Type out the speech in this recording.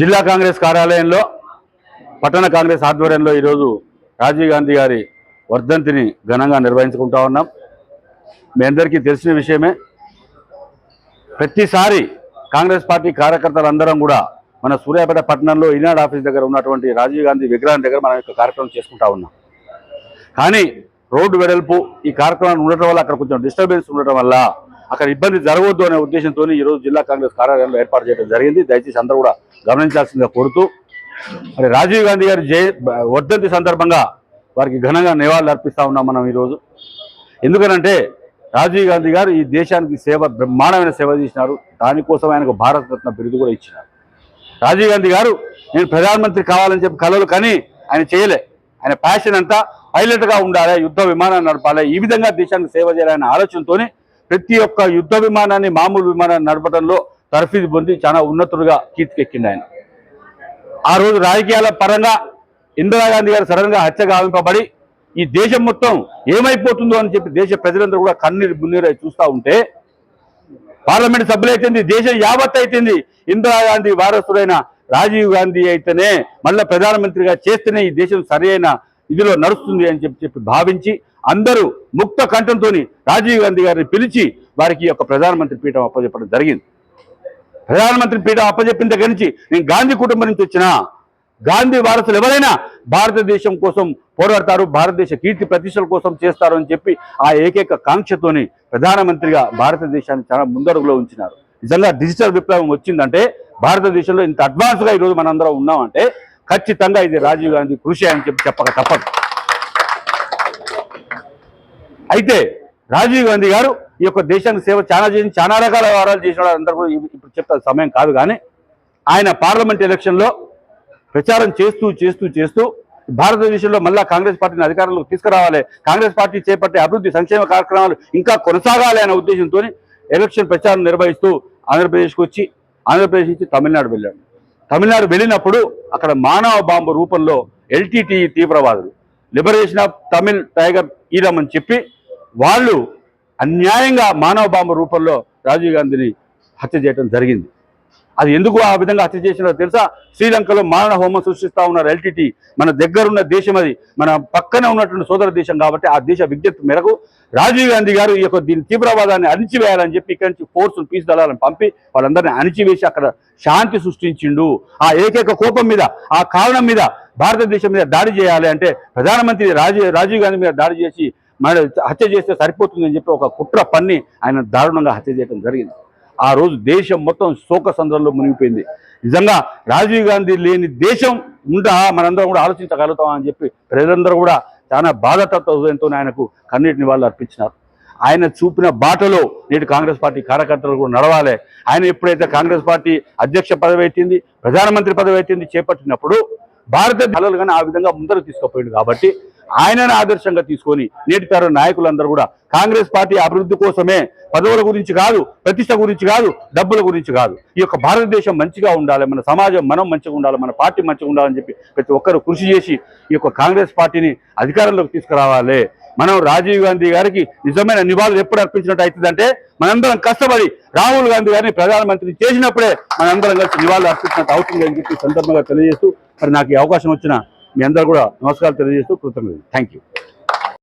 జిల్లా కాంగ్రెస్ కార్యాలయంలో పట్టణ కాంగ్రెస్ ఆధ్వర్యంలో ఈరోజు రాజీవ్ గాంధీ గారి వర్ధంతిని ఘనంగా నిర్వహించుకుంటా ఉన్నాం. మీ అందరికీ తెలిసిన విషయమే ప్రతిసారి కాంగ్రెస్ పార్టీ కార్యకర్తలందరం కూడా మన సూర్యాపేట పట్టణంలో ఈనాడు ఆఫీస్ దగ్గర ఉన్నటువంటి రాజీవ్ గాంధీ విగ్రహం దగ్గర మనం యొక్క కార్యక్రమం చేసుకుంటా ఉన్నాం. కానీ రోడ్డు వెడల్పు ఈ కార్యక్రమాన్ని ఉండటం వల్ల అక్కడ కొంచెం డిస్టర్బెన్స్ ఉండటం వల్ల అక్కడ ఇబ్బంది జరగవద్దు అనే ఉద్దేశంతో ఈరోజు జిల్లా కాంగ్రెస్ కార్యాలయంలో ఏర్పాటు చేయడం జరిగింది. దయచేసి అందరూ కూడా గమనించాల్సిందిగా కోరుతూ మరి రాజీవ్ గాంధీ గారి జయ వర్ధంతి సందర్భంగా వారికి ఘనంగా నివాళులు అర్పిస్తా ఉన్నాం మనం ఈరోజు ఎందుకనంటే రాజీవ్ గాంధీ గారు ఈ దేశానికి సేవ బ్రహ్మాండమైన సేవ చేసినారు. దానికోసం ఆయనకు భారత రత్న బిరుదు కూడా ఇచ్చినారు. రాజీవ్ గాంధీ గారు నేను ప్రధానమంత్రి కావాలని చెప్పి కలలు కానీ ఆయన చేయలే. ఆయన ప్యాషన్ అంతా పైలట్గా ఉండాలి యుద్ధ విమానాన్ని నడపాలి ఈ విధంగా దేశానికి సేవ చేయాలనే ఆలోచనతోనే ప్రతి ఒక్క యుద్ధ విమానాన్ని మామూలు విమానాన్ని నడపడంలో తర్ఫీదు పొంది చాలా ఉన్నతుడుగా కీర్తికెక్కింది ఆయన. ఆ రోజు రాజకీయాల పరంగా ఇందిరాగాంధీ గారు సడన్గా హత్య గావింపబడి ఈ దేశం మొత్తం ఏమైపోతుందో అని చెప్పి దేశ ప్రజలందరూ కూడా కన్నీరు మున్నీరు చూస్తూ ఉంటే పార్లమెంట్ సభ్యులైతుంది దేశం యావత్ అయితుంది ఇందిరాగాంధీ వారసుడైన రాజీవ్ గాంధీ అయితేనే మళ్ళీ ప్రధానమంత్రిగా చేస్తేనే ఈ దేశం సరైన ఇదిలో నడుస్తుంది అని చెప్పి చెప్పి భావించి అందరూ ముక్త కంఠంతో రాజీవ్ గాంధీ గారిని పిలిచి వారికి యొక్క ప్రధానమంత్రి పీఠం అప్పచెప్పడం జరిగింది. ప్రధానమంత్రి పీఠం అప్పచెప్పిన దగ్గర నుంచి నేను గాంధీ కుటుంబం నుంచి వచ్చిన గాంధీ వారసులు ఎవరైనా భారతదేశం కోసం పోరాడతారు భారతదేశ కీర్తి ప్రతిష్టల కోసం చేస్తారు అని చెప్పి ఆ ఏకైక కాంక్షతోని ప్రధానమంత్రిగా భారతదేశాన్ని చాలా ముందడుగులో ఉంచినారు. నిజంగా డిజిటల్ విప్లవం వచ్చిందంటే భారతదేశంలో ఇంత అడ్వాన్స్గా ఈరోజు మనందరం ఉన్నామంటే ఖచ్చితంగా ఇది రాజీవ్ గాంధీ కృషి అని చెప్పి చెప్పక తప్పదు. అయితే రాజీవ్ గాంధీ గారు ఈ యొక్క దేశానికి సేవ చాలా చేసి చాలా రకాల వ్యవహారాలు చేసిన అందరూ ఇప్పుడు చెప్తారు సమయం కాదు కానీ ఆయన పార్లమెంట్ ఎలక్షన్లో ప్రచారం చేస్తూ చేస్తూ చేస్తూ భారతదేశంలో మళ్ళా కాంగ్రెస్ పార్టీని అధికారంలోకి తీసుకురావాలి. కాంగ్రెస్ పార్టీ చేపట్టే అభివృద్ధి సంక్షేమ కార్యక్రమాలు ఇంకా కొనసాగాలి అనే ఉద్దేశంతో ఎలక్షన్ ప్రచారం నిర్వహిస్తూ ఆంధ్రప్రదేశ్కి వచ్చి ఆంధ్రప్రదేశ్ నుంచి తమిళనాడు వెళ్ళాడు. తమిళనాడు వెళ్ళినప్పుడు అక్కడ మానవ బాంబు రూపంలో ఎల్టీటీ తీవ్రవాదులు. Liberation of Tamil tiger Eelam అని చెప్పి వాళ్ళు అన్యాయంగా మానవ బాంబు రూపంలో రాజీవ్ గాంధీని హత్య చేయడం జరిగింది. అది ఎందుకు ఆ విధంగా హత్య చేసినారో తెలుసా? శ్రీలంకలో మారణ హోమం సృష్టిస్తూ ఉన్నారు ఎల్టీటీ. మన దగ్గరున్న దేశం అది. మన పక్కనే ఉన్నటువంటి సోదర దేశం కాబట్టి ఆ దేశ విజ్ఞప్తి మేరకు రాజీవ్ గాంధీ గారు ఈ యొక్క దీని తీవ్రవాదాన్ని అణిచివేయాలని చెప్పి ఇక్కడి నుంచి ఫోర్సులు పీస్ దళాలను పంపి వాళ్ళందరినీ అణిచివేసి అక్కడ శాంతి సృష్టించిండు. ఆ ఏకైక కోపం మీద ఆ కారణం మీద భారతదేశం మీద దాడి చేయాలి అంటే ప్రధానమంత్రి రాజీవ్ రాజీవ్ గాంధీ మీద దాడి చేసి మహిళ హత్య చేస్తే సరిపోతుందని చెప్పి ఒక కుట్ర పన్ని ఆయన దారుణంగా హత్య చేయడం జరిగింది. ఆ రోజు దేశం మొత్తం శోక సంద్రంలో మునిగిపోయింది. నిజంగా రాజీవ్ గాంధీ లేని దేశం ఉందా? మనందరం కూడా ఆలోచించగలుగుతాం అని చెప్పి ప్రజలందరూ కూడా చాలా బాధతత్వంతో ఆయనకు కన్నీటి నివాళులు అర్పించినారు. ఆయన చూపిన బాటలో నేటి కాంగ్రెస్ పార్టీ కార్యకర్తలు కూడా నడవాలి. ఆయన ఎప్పుడైతే కాంగ్రెస్ పార్టీ అధ్యక్ష పదవి ఎత్తింది ప్రధానమంత్రి పదవి ఎత్తింది చేపట్టినప్పుడు భారత కళలు కానీ ఆ విధంగా ముందర తీసుకుపోయింది కాబట్టి ఆయనను ఆదర్శంగా తీసుకొని నేటి తరం నాయకులందరూ కూడా కాంగ్రెస్ పార్టీ అభివృద్ధి కోసమే పదవుల గురించి కాదు ప్రతిష్ట గురించి కాదు డబ్బుల గురించి కాదు. ఈ యొక్క భారతదేశం మంచిగా ఉండాలి మన సమాజం మనం మంచిగా ఉండాలి మన పార్టీ మంచిగా ఉండాలని చెప్పి ప్రతి ఒక్కరు కృషి చేసి ఈ యొక్క కాంగ్రెస్ పార్టీని అధికారంలోకి తీసుకురావాలి. మనం రాజీవ్ గాంధీ గారికి నిజమైన నివాళులు ఎప్పుడు అర్పించినట్టు అవుతుందంటే మనందరం కష్టపడి రాహుల్ గాంధీ గారిని ప్రధానమంత్రి చేసినప్పుడే మనందరం కలిసి నివాళులు అర్పించినట్టు అవుతుంది అని చెప్పి సందర్భంగా తెలియజేస్తూ మరి నాకు ఈ అవకాశం వచ్చిన మీ అందరూ కూడా నమస్కారాలు తెలియజేస్తూ కృతజ్ఞతలు. Thank you